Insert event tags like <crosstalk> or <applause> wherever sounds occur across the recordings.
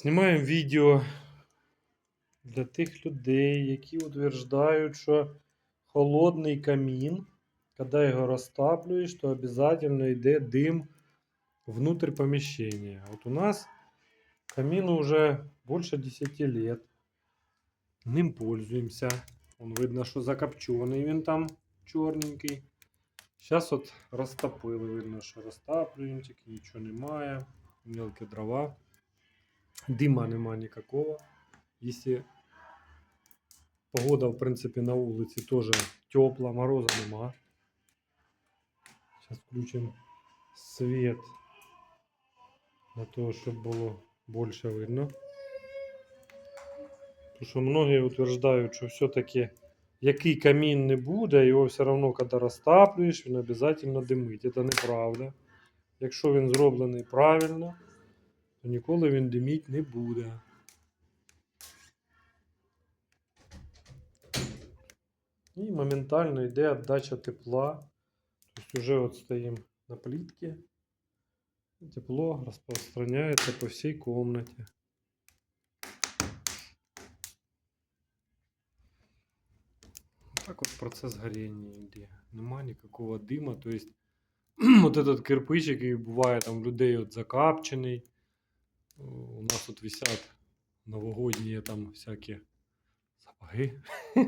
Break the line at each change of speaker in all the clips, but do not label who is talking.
Знімаємо відео для тих людей, які утверждають, що холодний камін, коли його розтаплюєш, то обов'язково йде дим внутрь помещения. Вот у нас камину уже больше 10 лет. Ним пользуємося. Он видно, що закопчений він там чорненький. Зараз от розтопили, видно, що розтаплюємо, тільки нічого немає. Мелкі дрова. Дима нема никакого. Если погода, в принципе, на улице тоже тепла, мороза нема. Сейчас включим свет для того, щоб було більше видно. Тому що многі утверждають, що все-таки який камін не буде, його все одно, коли розтаплюєш, він обов'язково димить. Це неправда. Якщо він зроблений правильно, то ніколи він диміть не буде. І моментально йде віддача тепла. Тобто вже от стоїмо на плитці. і Тепло розпространяється по всій комнаті. Так от процес горіння йде. Нема ніякого дима. То есть, вот этот кирпич, який буває там людей от закапчений. У нас тут висять новогодні там всякі сапоги. <laughs>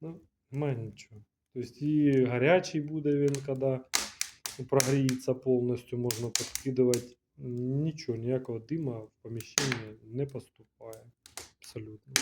ну, немає нічого. Тобто і гарячий буде він, коли прогріється повністю, можна підкидувати. Нічого, ніякого дима в поміщення не поступає. Абсолютно.